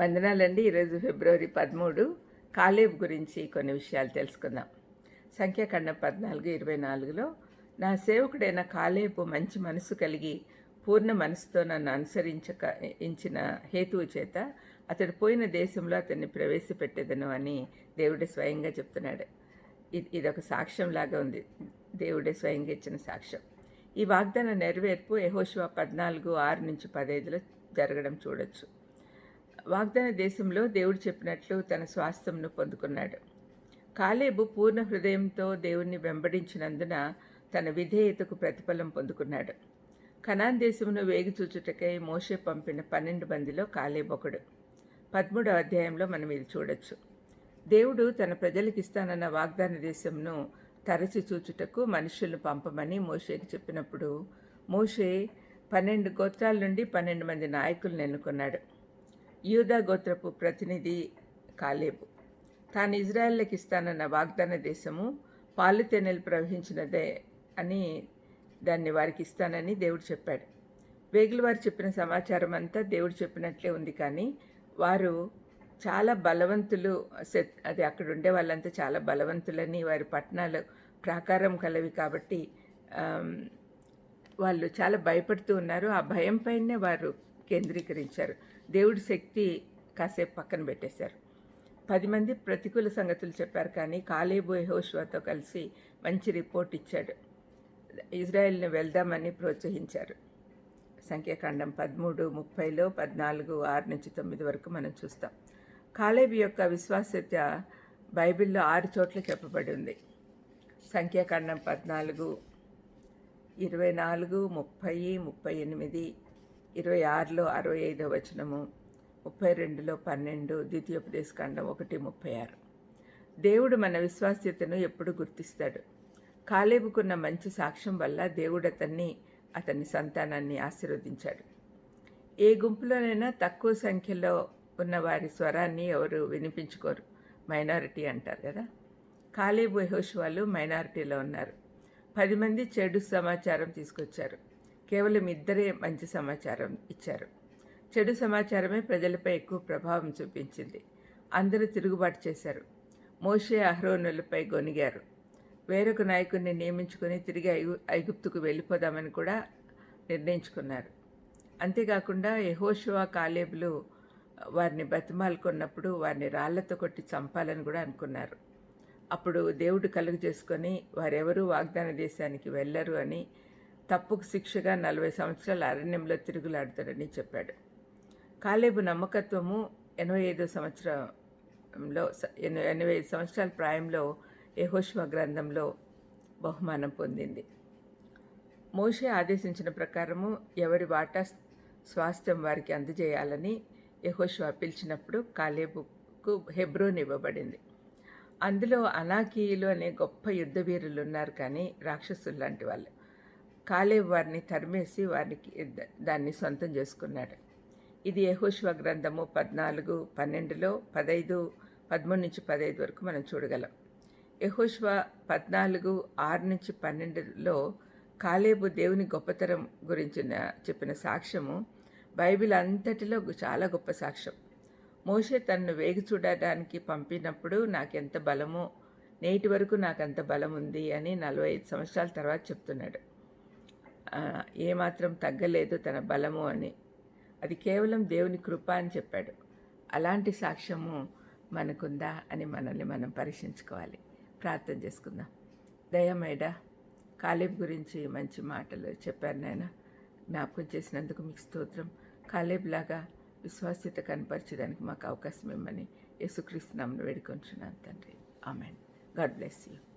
వందనాలండి. ఈరోజు ఫిబ్రవరి పదమూడు. కాలేబ్ గురించి కొన్ని విషయాలు తెలుసుకుందాం. సంఖ్యాఖండం పద్నాలుగు ఇరవై నాలుగులో నా సేవకుడైన కాలేబు మంచి మనసు కలిగి పూర్ణ మనసుతో నన్ను అనుసరించక ఇచ్చిన హేతువు చేత అతడు పోయిన దేశంలో అతన్ని ప్రవేశపెట్టేదను అని దేవుడే స్వయంగా చెప్తున్నాడు. ఇది ఇదొక సాక్ష్యం లాగా ఉంది. దేవుడే స్వయంగా ఇచ్చిన సాక్ష్యం. ఈ వాగ్దాన నెరవేర్పు యహోశివ పద్నాలుగు ఆరు నుంచి పదైదులో జరగడం చూడొచ్చు. వాగ్దాన దేశంలో దేవుడు చెప్పినట్లు తన స్వాస్థ్యంను పొందుకున్నాడు. కాలేబు పూర్ణ హృదయంతో దేవుణ్ణి వెంబడించినందున తన విధేయతకు ప్రతిఫలం పొందుకున్నాడు. కనాన్ దేశమును వేగి చూచుటకై మోషే పంపిన పన్నెండు మందిలో కాలేబు ఒకడు. పదమూడవ అధ్యాయంలో మనం ఇది చూడొచ్చు. దేవుడు తన ప్రజలకు ఇస్తానన్న వాగ్దాన దేశంను తరచి చూచుటకు మనుషులను పంపమని మోషేకి చెప్పినప్పుడు మోషే పన్నెండు గోత్రాల నుండి పన్నెండు మంది నాయకులను ఎన్నుకున్నాడు. యూదా గోత్రపు ప్రతినిధి కాలేబు. తాను ఇజ్రాయెల్కి ఇస్తానన్న వాగ్దాన దేశము పాలుతెనెలు ప్రవహించినదే అని దాన్ని వారికి ఇస్తానని దేవుడు చెప్పాడు. వేగులు వారు చెప్పిన సమాచారం అంతా దేవుడు చెప్పినట్లే ఉంది కానీ వారు చాలా బలవంతులు సెత్ అది అక్కడ ఉండే వాళ్ళంతా చాలా బలవంతులని వారి పట్టణాలు ప్రాకారం కలవి కాబట్టి వాళ్ళు చాలా భయపడుతూ ఉన్నారు. ఆ భయం పైనే వారు కేంద్రీకరించారు. దేవుడి శక్తి కాసేపు పక్కన పెట్టేశారు. పది మంది ప్రతికూల సంగతులు చెప్పారు కానీ కాలేబు హోషువాతో కలిసి మంచి రిపోర్ట్ ఇచ్చాడు. ఇజ్రాయెల్ని వెళ్దామని ప్రోత్సహించారు. సంఖ్యాకాండం పదమూడు ముప్పైలో పద్నాలుగు ఆరు నుంచి తొమ్మిది వరకు మనం చూస్తాం. కాలేబు యొక్క విశ్వాస్యత బైబిల్లో ఆరు చోట్ల చెప్పబడి ఉంది. సంఖ్యాకాండం పద్నాలుగు ఇరవై నాలుగు ముప్పై ముప్పై ఎనిమిది ఇరవై ఆరులో అరవై ఐదో వచనము ముప్పై రెండులో పన్నెండు ద్వితీయోపదేశకాండం ఒకటి ముప్పై ఆరు దేవుడు మన విశ్వాస్యతను ఎప్పుడు గుర్తిస్తాడు? కాలేబుకున్న మంచి సాక్ష్యం వల్ల దేవుడు అతన్ని అతని సంతానాన్ని ఆశీర్వదించాడు. ఏ గుంపులోనైనా తక్కువ సంఖ్యలో ఉన్న వారి స్వరాన్ని ఎవరు వినిపించుకోరు? మైనారిటీ అంటారు కదా? కాలేబు వాళ్ళు మైనారిటీలో ఉన్నారు. పది మంది చెడు సమాచారం తీసుకొచ్చారు. కేవలం ఇద్దరే మంచి సమాచారం ఇచ్చారు. చెడు సమాచారమే ప్రజలపై ఎక్కువ ప్రభావం చూపించింది. అందరూ తిరుగుబాటు చేశారు. మోషే అహ్రోనులపై గొనిగారు వేరొక నాయకుడిని నియమించుకొని తిరిగి ఐగు ఐగుప్తుకు వెళ్ళిపోదామని కూడా నిర్ణయించుకున్నారు. అంతేకాకుండా యహోషువా కాలేబులు వారిని బతిమాలుకున్నప్పుడు వారిని రాళ్ళతో కొట్టి చంపాలని కూడా అనుకున్నారు. అప్పుడు దేవుడు కలుగు చేసుకొని వారెవరూ వాగ్దాన దేశానికి వెళ్ళరు అని తప్పుకు శిక్షగా నలభై సంవత్సరాల అరణ్యంలో తిరుగులాడతాడని చెప్పాడు. కాలేబు నమ్మకత్వము ఎనభై ఐదో సంవత్సరంలో ఎన- ఎనభై ఐదు సంవత్సరాల ప్రాయంలో యహోష్మ గ్రంథంలో బహుమానం పొందింది. మోషే ఆదేశించిన ప్రకారము ఎవరి వాటా స్వాస్థ్యం వారికి అందజేయాలని యహోష్వ పిలిచినప్పుడు కాలేబుకు హెబ్రోన్ ఇవ్వబడింది. అందులో అనాకీయులు అనే గొప్ప యుద్ధవీరులు ఉన్నారు కానీ రాక్షసులు లాంటి వాళ్ళు. కాలేబు వారిని తరిమేసి వారికి దాన్ని సొంతం చేసుకున్నాడు. ఇది యెహోషువ గ్రంథము పద్నాలుగు పన్నెండులో పదైదు పదమూడు నుంచి పదహైదు వరకు మనం చూడగలం. యెహోషువ పద్నాలుగు ఆరు నుంచి పన్నెండులో కాలేబు దేవుని గొప్పతరం గురించిన చెప్పిన సాక్ష్యము బైబిల్ అంతటిలో చాలా గొప్ప సాక్ష్యం. మోషే తనను వేగి చూడడానికి పంపినప్పుడు నాకెంత బలమో నేటి వరకు నాకు అంత బలం ఉంది అని నలభై ఐదు సంవత్సరాల తర్వాత చెప్తున్నాడు. ఏమాత్రం తగ్గలేదు తన బలము అని. అది కేవలం దేవుని కృప అని చెప్పాడు. అలాంటి సాక్ష్యము మనకుందా అని మనల్ని మనం పరీక్షించుకోవాలి. ప్రార్థన చేసుకుందాం. దయమేడ కాలేబ్ గురించి మంచి మాటలు చెప్పారు నాయన. జ్ఞాపకం చేసినందుకు మీకు స్తోత్రం. కాలేబ్ లాగా విశ్వాస్యత కనపరచడానికి మాకు అవకాశం ఇమ్మని యేసుక్రీస్తు నామను వేడుకొంచున్నాను తండ్రి. ఆమెన్. God bless you.